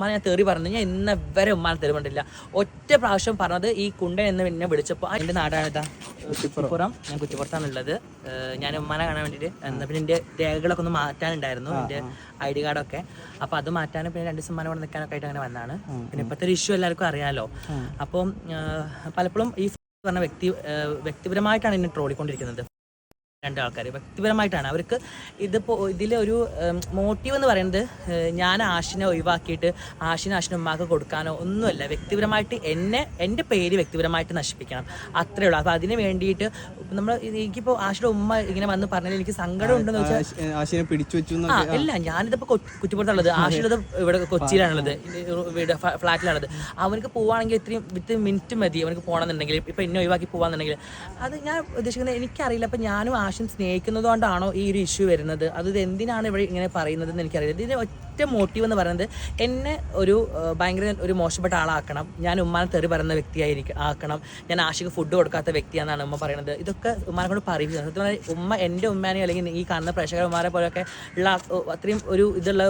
ഉമ്മാനെ ഞാൻ തെറി പറഞ്ഞു. ഞാൻ ഇന്ന് വരെ ഉമ്മാനെ തെറി പറഞ്ഞിട്ടില്ല ഒറ്റ പ്രാവശ്യം പറഞ്ഞത് ഈ കുണ്ടൻ എന്ന് എന്നെ വിളിച്ചപ്പോൾ എന്റെ നാടാണിതാ കുറ്റിപ്പുറം. ഞാൻ കുറ്റിപ്പുറത്താണുള്ളത് ഞാൻ ഉമ്മാനെ കാണാൻ വേണ്ടിയിട്ട് എന്നാൽ പിന്നെ എന്റെ രേഖകളൊക്കെ ഒന്ന് മാറ്റാനുണ്ടായിരുന്നു എന്റെ ഐ ഡി കാർഡൊക്കെ. അപ്പോൾ അത് മാറ്റാനും പിന്നെ രണ്ട് ദിവസം കൊണ്ട് ഇവിടെ നിൽക്കാനൊക്കെ ആയിട്ട് അങ്ങനെ വന്നതാണ് പിന്നെ ഇപ്പോഴത്തെ ഒരു ഇഷ്യൂ എല്ലാവർക്കും അറിയാമല്ലോ അപ്പം പലപ്പോഴും ഈ പറഞ്ഞ വ്യക്തി വ്യക്തിപരമായിട്ടാണ് എന്നെ ട്രോളിക്കൊണ്ടിരിക്കുന്നത്. രണ്ട് ആൾക്കാർ വ്യക്തിപരമായിട്ടാണ്. അവർക്ക് ഇതിപ്പോൾ ഇതിലെ ഒരു മോട്ടീവ് എന്ന് പറയുന്നത് ഞാൻ ആഷിനെ ഒഴിവാക്കിയിട്ട് ആഷിന് ആഷിന് ഉമ്മാക്ക് കൊടുക്കാനോ ഒന്നുമല്ല. വ്യക്തിപരമായിട്ട് എന്നെ എന്റെ പേര് വ്യക്തിപരമായിട്ട് നശിപ്പിക്കണം. അത്രേ ഉള്ളൂ. അപ്പോൾ അതിന് വേണ്ടിയിട്ട് നമ്മൾ എനിക്കിപ്പോൾ ആഷിയുടെ ഉമ്മ ഇങ്ങനെ വന്ന് പറഞ്ഞാൽ എനിക്ക് സങ്കടം ഉണ്ടെന്ന് വെച്ചാൽ പിടിച്ചു വെച്ചു ആ ഇല്ല ഞാനിതിപ്പോ കൊ- കുറ്റിപ്പുറത്തുള്ളത്. ആഷിലത് ഇവിടെ കൊച്ചിയിലാണുള്ളത്. വീട് ഫ്ലാറ്റിലാണത് ഫ്ലാറ്റിലാണുള്ളത്. അവനക്ക് പോവാണെങ്കിൽ ഇത്രയും വിത്ത് മിനിറ്റ് മതി. അവനക്ക് പോകണമെന്നുണ്ടെങ്കിൽ. ഇപ്പൊ എന്നെ ഒഴിവാക്കി പോവാന്നുണ്ടെങ്കിൽ. അത് ഞാൻ ഉദ്ദേശിക്കുന്നത് എനിക്കറിയില്ല. അപ്പൊ ഞാനും ആശം സ്നേഹിക്കുന്നത് കൊണ്ടാണോ ഈ ഒരു ഇഷ്യൂ വരുന്നത്? അത് എന്തിനാണ് ഇവിടെ ഇങ്ങനെ പറയുന്നത് എന്ന് എനിക്കറിയില്ല. ഇതിന് ഒറ്റ മോട്ടീവ് എന്ന് പറയുന്നത് എന്നെ ഒരു ഭയങ്കര ഒരു മോശപ്പെട്ട ആളാക്കണം. ഞാൻ ഉമ്മാനെ തെറി പറയുന്ന വ്യക്തിയായിരിക്കും ആക്കണം. ഞാൻ ആശയ്ക്ക് ഫുഡ് കൊടുക്കാത്ത വ്യക്തിയാണെന്നാണ് ഉമ്മ പറയുന്നത്. ഇതൊക്കെ ഉമ്മാനെ കൊണ്ട് പറയുന്നത് ഉമ്മ എന്റെ ഉമ്മാനെ അല്ലെങ്കിൽ ഈ കാണുന്ന പ്രേക്ഷകന്മാരെ പോലെയൊക്കെ ഉള്ള അത്രയും ഒരു ഇതുള്ള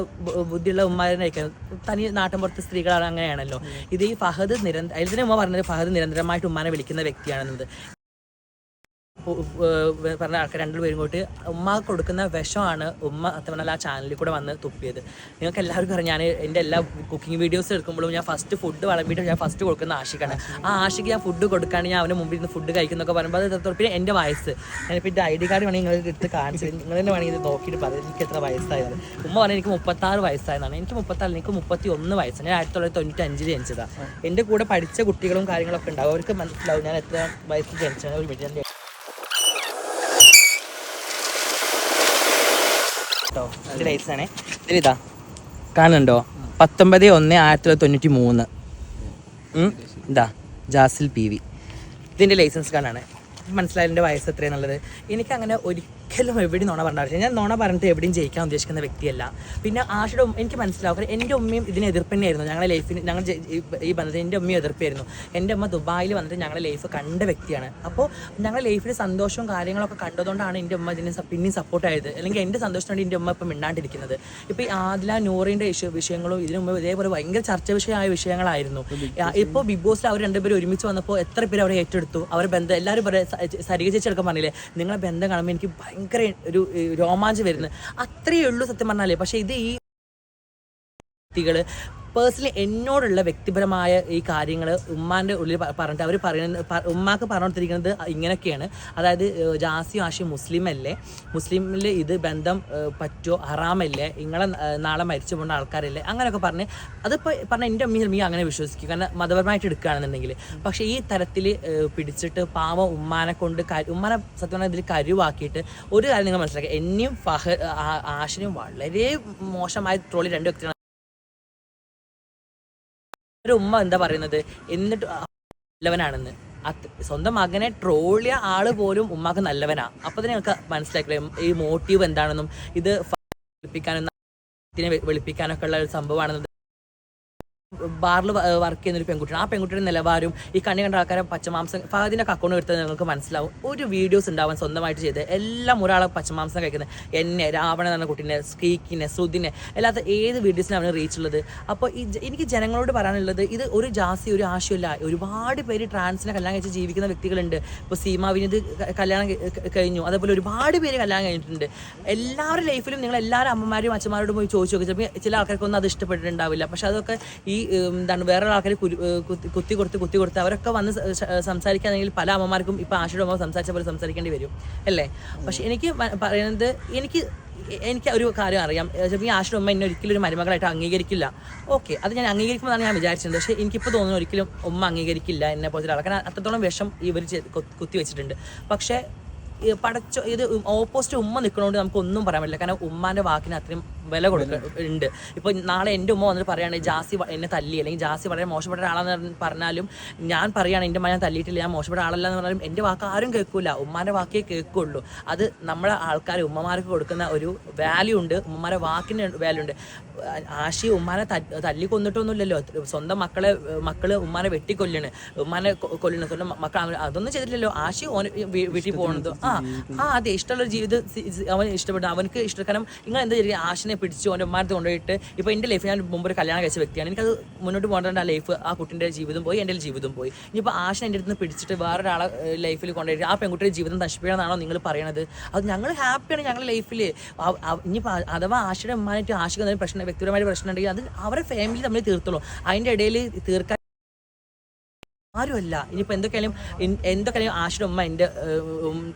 ബുദ്ധിയുള്ള ഉമ്മാരനായിരിക്കും തനി നാട്ടിൻ പുറത്ത് സ്ത്രീകളാണ് അങ്ങനെയാണല്ലോ. ഇത് ഈ ഫഹദ് നിരന്തരം തന്നെ ഉമ്മ പറഞ്ഞത് ഫഹദ് നിരന്തരമായിട്ട് ഉമ്മാനെ വിളിക്കുന്ന വ്യക്തിയാണെന്നത്. പറഞ്ഞ ആൾക്കാർ രണ്ടുപേരും കൂട്ടി ഉമ്മ കൊടുക്കുന്ന വിഷമാണ് ഉമ്മ സത്യം ആ ചാനലിൽ കൂടെ വന്ന് തുപ്പിയത്. നിങ്ങൾക്ക് എല്ലാവർക്കും അറിയാം ഞാൻ എന്റെ എല്ലാ കുക്കിംഗ് വീഡിയോസ് എടുക്കുമ്പോഴും ഞാൻ ഫസ്റ്റ് ഫുഡ് വിളമ്പിയിട്ട് ഞാൻ ഫസ്റ്റ് കൊടുക്കുന്ന ആഷിക്കാണ്. ആ ആഷിക്ക് ഞാൻ ഫുഡ് കൊടുക്കുകയാണെങ്കിൽ ഞാൻ അവന് മുമ്പിൽ നിന്ന് ഫുഡ് കഴിക്കുന്നൊക്കെ പറയുമ്പോൾ അത് പിന്നെ എന്റെ വയസ്സ്. ഞാനിപ്പോൾ എന്റെ ഐ ഡി കാർഡ് വേണമെങ്കിൽ നിങ്ങൾ എടുത്ത് കാണിച്ച് നിങ്ങൾ തന്നെ വേണമെങ്കിൽ ഇത് നോക്കിയിട്ട് പറയാം എനിക്ക് എത്ര വയസ്സായത് ഉമ്മ പറഞ്ഞാൽ എനിക്ക് മുപ്പത്താറ് വയസ്സായതാണ്. എനിക്ക് മുപ്പത്താറ് എനിക്ക് മുപ്പത്തി ഒന്ന് വയസ്സാണ്. ഞാൻ ആയിരത്തി തൊള്ളായിരത്തി തൊണ്ണൂറ്റി അഞ്ചിൽ ജനിച്ചതാണ് എന്റെ കൂടെ പഠിച്ച കുട്ടികളും കാര്യങ്ങളൊക്കെ ഉണ്ടാവും. അവർക്ക് മനസ്സിലാവും ഞാൻ എത്ര വയസ്സിൽ ജനിച്ചാണ് ഒരു മിനിറ്റ് കേട്ടോ. ഇത് ഇതിലിതാ കാണുന്നുണ്ടോ? പത്തൊമ്പത് ഒന്ന് ആയിരത്തി തൊള്ളായിരത്തി തൊണ്ണൂറ്റി മൂന്ന് ഇതാ ജാസിൽ പി വി. ഇതിന്റെ ലൈസൻസ് കാർഡാണ് മനസ്സിലായതിന്റെ വയസ്സ് അങ്ങനെ എനിക്കങ്ങനെ ഒരിക്കലും എവിടെയും നുണ പറഞ്ഞില്ല ഞാൻ നുണ പറഞ്ഞിട്ട് എവിടെയും ജയിക്കാൻ ഉദ്ദേശിക്കുന്ന വ്യക്തിയല്ല. പിന്നെ ആഷയുടെ ഉമ്മ എനിക്ക് മനസ്സിലാവും. എന്റെ ഉമ്മയും ഇതിന് എതിർപ്പ് തന്നെയായിരുന്നു ഞങ്ങളുടെ ലൈഫിന് ഞങ്ങൾ ഈ- ബന്ധത്തിൽ എന്റെ ഉമ്മയും എതിർപ്പായിരുന്നു. എന്റെ അമ്മ ദുബായിൽ വന്നിട്ട് ഞങ്ങളുടെ ലൈഫ് കണ്ട വ്യക്തിയാണ്. അപ്പോൾ ഞങ്ങളുടെ ലൈഫിൽ സന്തോഷവും കാര്യങ്ങളൊക്കെ കണ്ടതുകൊണ്ടാണ് എന്റെ ഉമ്മ ഇതിനെ പിന്നെയും സപ്പോർട്ട് ആയത്. അല്ലെങ്കിൽ എന്റെ സന്തോഷത്തോടെ എന്റെ ഉമ്മ ഇപ്പം മിണ്ടാണ്ടിരിക്കുന്നത്. ഇപ്പോൾ ഈ ആദില നൂറിന്റെ ഇഷ്യൂ വിഷയങ്ങളും ഇതിനു മുമ്പ് ഇതേപോലെ ഭയങ്കര ചർച്ച വിഷയമായ വിഷയങ്ങളായിരുന്നു. ഇപ്പോൾ ബിഗ് ബോസിൽ അവർ രണ്ടുപേരും ഒരുമിച്ച് വന്നപ്പോൾ എത്ര പേര് അവരെ ഏറ്റെടുത്തു? അവരുടെ ബന്ധം എല്ലാവരും പറയാം സരിക ചേച്ചി അടക്കം പറഞ്ഞില്ലേ നിങ്ങളെ ബന്ധം കാണുമ്പോൾ എനിക്ക് ഭയങ്കര ഒരു ഏ, രോമാഞ്ചം വരുന്നത്. അത്രയേ ഉള്ളൂ സത്യം പറഞ്ഞാലേ. പക്ഷേ ഇത് ഈ വ്യക്തികൾ പേഴ്സണലി എന്നോടുള്ള വ്യക്തിപരമായ ഈ കാര്യങ്ങൾ ഉമ്മാന്റെ ഉള്ളിൽ പറഞ്ഞിട്ട് അവർ പറയുന്നത് ഉമ്മാക്ക് പറഞ്ഞുകൊടുത്തിരിക്കുന്നത് ഇങ്ങനെയൊക്കെയാണ് അതായത് ജാസി ആശയും മുസ്ലിം അല്ലേ മുസ്ലിമിൽ ഇത് ബന്ധം പറ്റുമോ പറ്റോ? ഹറാമല്ലേ? നിങ്ങളെ ഏഹ്, നാളെ മരിച്ചു പോകുന്ന ആൾക്കാരല്ലേ? അങ്ങനെയൊക്കെ പറഞ്ഞ് അതിപ്പോൾ പറഞ്ഞ എന്റെ അമ്മയും അമ്മയും അങ്ങനെ വിശ്വസിക്കും. കാരണം മതപരമായിട്ട് എടുക്കുകയാണെന്നുണ്ടെങ്കിൽ പക്ഷേ ഈ തരത്തിൽ പിടിച്ചിട്ട് പാവം ഉമ്മാനെ കൊണ്ട് ഉമ്മാനെ സത്യം പറഞ്ഞാൽ ഇതിൽ കരുവാക്കിയിട്ട് ഒരു കാര്യം നിങ്ങൾ മനസ്സിലാക്കുക. എന്നെയും ഫഹ ആ- വളരെ മോശമായ ട്രോളി രണ്ട് വ്യക്തികളാണ് ഒരു ഉമ്മ എന്താ പറയുന്നത്? എന്നിട്ട് നല്ലവനാണെന്ന്. സ്വന്തം മകനെ ട്രോളിയ ആൾ പോലും ഉമ്മാക്ക് നല്ലവനാ. അപ്പൊ തന്നെ ഞങ്ങൾക്ക് മനസ്സിലാക്കില്ല ഈ മോട്ടീവ് എന്താണെന്നും ഇത് വെളുപ്പിക്കാനും വെളുപ്പിക്കാനൊക്കെ ഉള്ള ഒരു സംഭവമാണെന്നത് ബാറിൽ വർക്ക് ചെയ്യുന്ന ഒരു പെൺകുട്ടിയാണ്. ആ പെൺകുട്ടിയുടെ നിലവാരവും ഈ കണ്ണി കണ്ട ആൾക്കാരെ പച്ചമാംസം ഫഹദിന്റെ അക്കൗണ്ട് എടുത്തത് നിങ്ങൾക്ക് മനസ്സിലാവും. ഒരു വീഡിയോസ് ഉണ്ടാവാൻ സ്വന്തമായിട്ട് ചെയ്ത് എല്ലാം ഒരാളെ പച്ചമാംസം കഴിക്കുന്നത്. എന്നെ രാവണ എന്ന കുട്ടീനെ സ്കീക്കിനെ സുദിനെ അല്ലാത്ത ഏത് വീഡിയോസിനും അവന് റീച്ച് ഉള്ളത്? അപ്പോൾ ഈ എനിക്ക് ജനങ്ങളോട് പറയാനുള്ളത് ഇത് ഒരു ജാസി ഒരു ആശയമില്ല. ഒരുപാട് പേര് ട്രാൻസിനെ കല്യാണം കഴിച്ച് ജീവിക്കുന്ന വ്യക്തികളുണ്ട്. ഇപ്പോൾ സീമ വിനീത് കല്യാണം കഴിഞ്ഞു. അതേപോലെ ഒരുപാട് പേര് കല്യാണം കഴിഞ്ഞിട്ടുണ്ട്. എല്ലാവരുടെ ലൈഫിലും നിങ്ങൾ എല്ലാവരും അമ്മമാരും അച്ഛന്മാരോടും പോയി ചോദിച്ചു നോക്കി. ചില ആൾക്കാർക്കൊന്നും അത് ഇഷ്ടപ്പെട്ടിട്ടുണ്ടാവില്ല. പക്ഷെ അതൊക്കെ ഈ എന്താണ് വേറെ ആൾക്കാർ കുത്തി കൊടുത്ത് കുത്തി കൊടുത്ത് അവരൊക്കെ വന്ന് സംസാരിക്കുകയാണെങ്കിൽ പല അമ്മമാർക്കും ഇപ്പം ആശയുടെ അമ്മ സംസാരിച്ച പോലെ സംസാരിക്കേണ്ടി വരും അല്ലേ? പക്ഷെ എനിക്ക് പറയുന്നത് എനിക്ക് എനിക്ക് ഒരു കാര്യം അറിയാം. ആശയുടെ ഉമ്മ എന്നെ ഒരിക്കലും ഒരു മരുമകളായിട്ട് അംഗീകരിക്കില്ല. ഓക്കെ അത് ഞാൻ അംഗീകരിക്കുമെന്നാണ് ഞാൻ വിചാരിച്ചത്. പക്ഷേ എനിക്കിപ്പോൾ തോന്നുന്നു ഒരിക്കലും ഉമ്മ അംഗീകരിക്കില്ല എന്നെ ആൾ കാരണം അത്രത്തോളം വിഷം ഇവർ കുത്തി വെച്ചിട്ടുണ്ട്. പക്ഷേ പടച്ചോ ഇത് ഓപ്പോസിറ്റ് ഉമ്മ നിൽക്കണോണ്ട് നമുക്ക് ഒന്നും പറയാൻ പറ്റില്ല. കാരണം ഉമ്മാന്റെ വാക്കിന് അത്രയും വില കൊടുക്കുന്നുണ്ട് ഉണ്ട്. ഇപ്പൊ നാളെ എന്റെ ഉമ്മ വന്നിട്ട് പറയുകയാണെങ്കിൽ ജാസി എന്നെ തല്ലി. അല്ലെങ്കിൽ ജാസി വളരെ മോശപ്പെട്ട ഒരാളാന്ന് പറഞ്ഞാലും ഞാൻ പറയാണ് എന്റെ ഞാൻ തല്ലിയിട്ടില്ല ഞാൻ മോശപ്പെട്ട ആളല്ല എന്ന് പറഞ്ഞാലും എന്റെ വാക്ക് ആരും കേൾക്കൂല. ഉമ്മാന്റെ വാക്കേ കേൾക്കുള്ളൂ. അത് നമ്മളെ ആൾക്കാർ ഉമ്മമാർക്ക് കൊടുക്കുന്ന ഒരു വാല്യൂ ഉണ്ട്. ഉമ്മമാരെ വാക്കിന് വാല്യൂ ഉണ്ട്. ആശി ഉമ്മാനെ തല്ലി കൊന്നിട്ടൊന്നുമില്ലല്ലോ സ്വന്തം മക്കളെ മക്കൾ ഉമ്മാനെ വെട്ടിക്കൊല്ലാണ്. ഉമ്മാനെ കൊല്ലണ സ്വന്തം മക്കൾ അതൊന്നും ചെയ്തിട്ടില്ലല്ലോ. ആശി ഓന് വീ- വീട്ടിൽ പോകുന്നത് ആ ആ അതെ. ഇഷ്ടമുള്ള ജീവിതം അവൻ ഇഷ്ടപ്പെടുന്നു അവന് ഇഷ്ടപ്പെട്ടു. അവനക്ക് ഇഷ്ടം കാരണം നിങ്ങൾ എന്താ ചെയ്യുക ആശിനെ പിടിച്ച് അവന്റെ ഉമ്മാനത്ത് കൊണ്ടുപോയിട്ട് ഇപ്പോൾ എന്റെ ലൈഫ് ഞാൻ മുമ്പ് ഒരു കല്യാണം കഴിച്ച വ്യക്തിയാണ്. എനിക്കത് മുന്നോട്ട് പോകേണ്ട ലൈഫ് ആ കുട്ടിന്റെ ജീവിതം പോയി എന്റെ ജീവിതം പോയി. ഇനിയിപ്പോൾ ആശ എന്റെ അടുത്ത് നിന്ന് പിടിച്ചിട്ട് വേറൊരാളെ ലൈഫിൽ കൊണ്ടുപോയിട്ട് ആ പെൺകുട്ടിയുടെ ജീവിതം നശിപ്പിക്കണമെന്നാണോ നിങ്ങൾ പറയണത്? അത് ഞങ്ങൾ ഹാപ്പിയാണ് ഞങ്ങളുടെ ലൈഫിൽ ഇനിയിപ്പോൾ അഥവാ ആശയുടെ ഉമ്മാനായിട്ട് ആശയ്ക്ക് എന്തെങ്കിലും പ്രശ്നം വ്യക്തിപരമായ പ്രശ്നം ഉണ്ടെങ്കിൽ അത് അവരുടെ ഫാമിലി തമ്മിൽ തീർത്തുള്ളൂ അതിന്റെ ഇടയിൽ തീർക്കാൻ ആരുമല്ല. ഇനിയിപ്പോൾ എന്തൊക്കെയാലും എന്തൊക്കെയാലും ആശയുടെ ഉമ്മ എന്റെ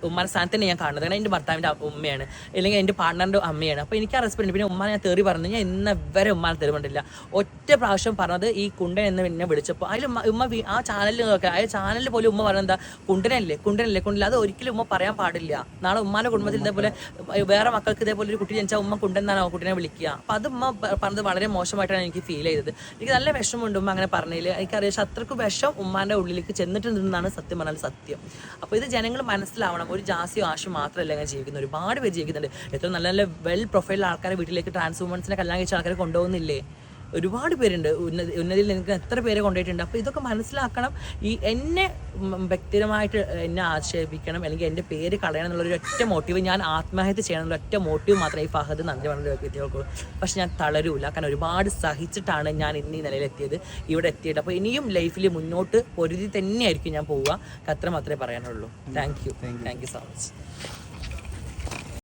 ഉമ്മാന്റെ സ്ഥാനത്ത് തന്നെ ഞാൻ കാണുന്നത്. കാരണം എന്റെ ഭർത്താവിന്റെ ഉമ്മയാണ്. അല്ലെങ്കിൽ എന്റെ പാർട്ണറിന്റെ അമ്മയാണ്. അപ്പോൾ എനിക്ക് ആ റെസ്പെക്ട് പിന്നെ ഉമ്മ ഞാൻ തേറി പറഞ്ഞു. ഞാൻ ഇന്ന വരെ ഉമ്മാനെ തെരുവണ്ടില്ല ഒറ്റ പ്രാവശ്യം പറഞ്ഞത് ഈ കുണ്ടൻ എന്ന് എന്നെ വിളിച്ചപ്പോൾ അതിൽ ഉമ്മ ഉമ്മ ആ ചാനലിൽ നോക്കുക ആ ചാനലിൽ പോലും ഉമ്മ പറഞ്ഞത് എന്താ? കുണ്ടനല്ലേ കുണ്ടനല്ലേ കുണ്ടല്ല അത് ഒരിക്കലും ഉമ്മ പറയാൻ പാടില്ല. നാളെ ഉമ്മാന്റെ കുടുംബത്തിൽ ഇതേപോലെ വേറെ മക്കൾക്ക് ഇതേപോലെ ഒരു കുട്ടി ജനിച്ചാൽ ഉമ്മ കുണ്ടൻ എന്നാണ് ആ കുട്ടീനെ വിളിക്കുക? അപ്പോൾ അത് ഉമ്മ പറഞ്ഞത് വളരെ മോശമായിട്ടാണ് എനിക്ക് ഫീൽ ചെയ്തത്. എനിക്ക് നല്ല വിഷമമുണ്ട് ഉമ്മ അങ്ങനെ പറഞ്ഞതിൽ എനിക്കറിയാം ശത്രുക്ക് വിഷം ഉമ്മാന്റെ ഉള്ളിലേക്ക് ചെന്നിട്ടുണ്ടെന്നാണ് സത്യം പറഞ്ഞാൽ സത്യം. അപ്പോൾ ഇത് ജനങ്ങൾ മനസ്സിലാവണം. ഒരു ജാസിയോ ആശു മാത്രമല്ല അങ്ങനെ ജീവിക്കുന്നത്. ഒരുപാട് പേര് ജീവിക്കുന്നുണ്ട്. എത്ര നല്ല നല്ല വെൽ പ്രൊഫൈൽ ആൾക്കാരെ വീട്ടിലേക്ക് ട്രാൻസ് വുമൻസിനെ കല്യാണം കഴിച്ച ആൾക്കാരെ കൊണ്ടുപോകുന്നില്ലേ? ഒരുപാട് പേരുണ്ട്. ഉന്നതി ഉന്നതിയിൽ എനിക്ക് എത്ര പേരെ കൊണ്ടുപോയിട്ടുണ്ട്? അപ്പോൾ ഇതൊക്കെ മനസ്സിലാക്കണം. ഈ എന്നെ വ്യക്തിരമായിട്ട് വ്യക്തിപരമായിട്ട് എന്നെ ആക്ഷേപിക്കണം അല്ലെങ്കിൽ എന്റെ പേര് കളയണം എന്നുള്ളൊരു ഒറ്റ മോട്ടീവ് ഞാൻ ആത്മഹത്യ ചെയ്യണം എന്നുള്ള ഒറ്റ മോട്ടീവ് മാത്രമേ ഈ ഫഹദ് നന്ദി പറഞ്ഞ വ്യക്തികൾക്കുള്ളൂ പക്ഷെ ഞാൻ തളരൂല. കാരണം ഒരുപാട് സഹിച്ചിട്ടാണ് ഞാൻ ഇന്ന് ഈ നിലയിലെത്തിയത് ഇവിടെ എത്തിയിട്ട്. അപ്പോൾ ഇനിയും ലൈഫിൽ മുന്നോട്ട് പൊരുതി തന്നെയായിരിക്കും ഞാൻ പോവുക. അത്ര മാത്രമേ പറയാനുള്ളൂ. Thank you thank you so much